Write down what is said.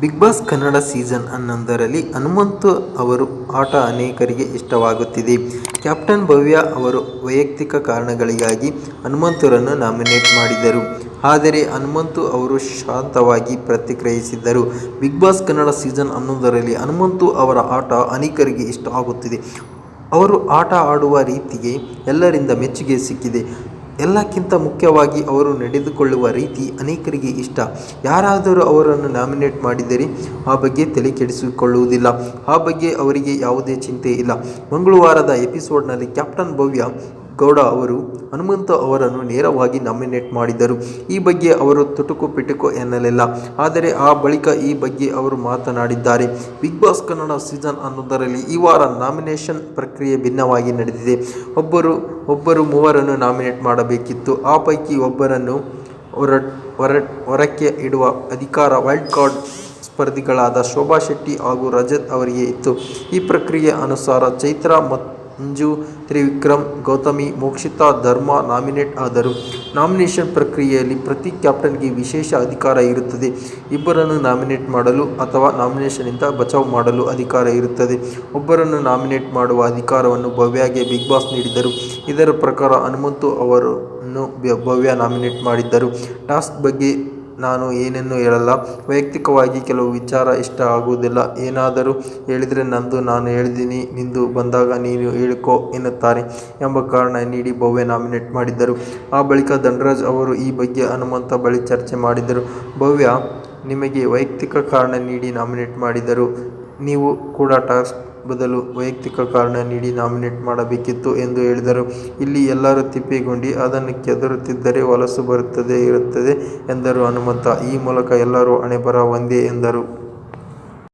Big boss Kannada season ಹನ್ನೊಂದರಲ್ಲಿ ಹನುಮಂತು ಅವರು ಆಟ ಅನೇಕರಿಗೆ ಇಷ್ಟವಾಗುತ್ತಿದೆ. ಕ್ಯಾಪ್ಟನ್ ಭವ್ಯ ಅವರು ವೈಯಕ್ತಿಕ ಕಾರಣಗಳಿಗಾಗಿ ಹನುಮಂತರನ್ನು ನಾಮಿನೇಟ್ ಮಾಡಿದರು ಆದರೆ ಹನುಮಂತು ಅವರು ಶಾಂತವಾಗಿ ಪ್ರತಿಕ್ರಿಯಿಸಿದ್ದರು. ಬಿಗ್ ಬಾಸ್ ಕನ್ನಡ ಸೀಸನ್ ಹನ್ನೊಂದರಲ್ಲಿ ಹನುಮಂತು ಅವರ ಆಟ ಅನೇಕರಿಗೆ ಇಷ್ಟ ಆಗುತ್ತಿದೆ. ಅವರು ಆಟ ಆಡುವ ರೀತಿಗೆ ಎಲ್ಲರಿಂದ ಮೆಚ್ಚುಗೆ ಸಿಕ್ಕಿದೆ. ಎಲ್ಲಕ್ಕಿಂತ ಮುಖ್ಯವಾಗಿ ಅವರು ನಡೆದುಕೊಳ್ಳುವ ರೀತಿ ಅನೇಕರಿಗೆ ಇಷ್ಟ. ಯಾರಾದರೂ ಅವರನ್ನು ನಾಮಿನೇಟ್ ಮಾಡಿದರೆ ಆ ಬಗ್ಗೆ ತಲೆ ಕೆಡಿಸಿಕೊಳ್ಳುವುದಿಲ್ಲ. ಆ ಬಗ್ಗೆ ಅವರಿಗೆ ಯಾವುದೇ ಚಿಂತೆ ಇಲ್ಲ. ಮಂಗಳವಾರದ ಎಪಿಸೋಡ್ನಲ್ಲಿ ಕ್ಯಾಪ್ಟನ್ ಭವ್ಯ ಗೌಡ ಅವರು, ಹನುಮಂತ ಅವರನ್ನು ನೇರವಾಗಿ ನಾಮಿನೇಟ್ ಮಾಡಿದರು ಈ ಬಗ್ಗೆ ಅವರು ತುಟುಕು ಪಿಟುಕು ಎನ್ನಲಿಲ್ಲ. ಆದರೆ ಆ ಬಳಿಕ ಈ ಬಗ್ಗೆ ಅವರು ಮಾತನಾಡಿದ್ದಾರೆ. ಬಿಗ್ ಬಾಸ್ ಕನ್ನಡ ಸೀಸನ್ ಅನ್ನೋದರಲ್ಲಿ ಈ ವಾರ ನಾಮಿನೇಷನ್ ಪ್ರಕ್ರಿಯೆ ಭಿನ್ನವಾಗಿ ನಡೆದಿದೆ. ಒಬ್ಬರು ಒಬ್ಬರು ಮೂವರನ್ನು ನಾಮಿನೇಟ್ ಮಾಡಬೇಕಿತ್ತು. ಆ ಪೈಕಿ ಒಬ್ಬರನ್ನು ಹೊರ ಹೊರ, ಹೊರಕ್ಕೆ ಇಡುವ ಅಧಿಕಾರ ವೈಲ್ಡ್ ಕಾರ್ಡ್ ಸ್ಪರ್ಧಿಗಳಾದ ಶೋಭಾ ಶೆಟ್ಟಿ ಹಾಗೂ ರಜತ್ ಅವರಿಗೆ ಇತ್ತು. ಈ ಪ್ರಕ್ರಿಯೆ ಅನುಸಾರ ಚೈತ್ರ ಮಂಜು ತ್ರಿವಿಕ್ರಮ್, ಗೌತಮಿ, ಮೋಕ್ಷಿತಾ, ಧರ್ಮ, ನಾಮಿನೇಟ್ ಆದರು. ನಾಮಿನೇಷನ್ ಪ್ರಕ್ರಿಯೆಯಲ್ಲಿ ಪ್ರತಿ ಕ್ಯಾಪ್ಟನ್ಗೆ ವಿಶೇಷ ಅಧಿಕಾರ ಇರುತ್ತದೆ. ಇಬ್ಬರನ್ನು ನಾಮಿನೇಟ್ ಮಾಡಲು ಅಥವಾ ನಾಮಿನೇಷನ್ನಿಂದ ಬಚಾವ್ ಮಾಡಲು ಅಧಿಕಾರ ಇರುತ್ತದೆ. ಒಬ್ಬರನ್ನು ನಾಮಿನೇಟ್ ಮಾಡುವ ಅಧಿಕಾರವನ್ನು ಭವ್ಯಗೆ ಬಿಗ್ ಬಾಸ್ ನೀಡಿದರು. ಇದರ ಪ್ರಕಾರ ಹನುಮಂತು ಅವರನ್ನು ಭವ್ಯ ನಾಮಿನೇಟ್ ಮಾಡಿದ್ದರು. ಟಾಸ್ಕ್ ಬಗ್ಗೆ ನಾನು ಏನನ್ನು ಹೇಳಲ್ಲ. ವೈಯಕ್ತಿಕವಾಗಿ ಕೆಲವು ವಿಚಾರ ಇಷ್ಟ ಆಗುವುದಿಲ್ಲ. ಏನಾದರೂ ಹೇಳಿದರೆ ನಂದು ನಾನು ಹೇಳಿದ್ದೀನಿ ನಿಂದು ಬಂದಾಗ ನೀನು ಹೇಳಿಕೊ ಎನ್ನುತ್ತಾರೆ ಎಂಬ ಕಾರಣ ನೀಡಿ ಭವ್ಯ ನಾಮಿನೇಟ್ ಮಾಡಿದ್ದರು. ಆ ಬಳಿಕ ಧನರಾಜ್ ಅವರು ಈ ಬಗ್ಗೆ ಹನುಮಂತ ಬಳಿ ಚರ್ಚೆ ಮಾಡಿದರು. ಭವ್ಯ, ನಿಮಗೆ ವೈಯಕ್ತಿಕ ಕಾರಣ ನೀಡಿ ನಾಮಿನೇಟ್ ಮಾಡಿದರು ನೀವು ಕೂಡ ಟಾಸ್ಕ್ ಬದಲು ವೈಯಕ್ತಿಕ ಕಾರಣ ನೀಡಿ ನಾಮಿನೇಟ್ ಮಾಡಬೇಕಿತ್ತು ಎಂದು ಹೇಳಿದರು. ಇಲ್ಲಿ ಎಲ್ಲರೂ ತಿಪ್ಪಿಗೊಂಡು, ಅದನ್ನು ಕೆದರುತ್ತಿದ್ದರೆ ವಲಸು ಬರುತ್ತದೆ ಇರುತ್ತದೆ ಎಂದರು ಹನುಮಂತ. ಈ ಮೂಲಕ ಎಲ್ಲರೂ ಹಣೆಬರಹ ಒಂದೇ ಎಂದರು.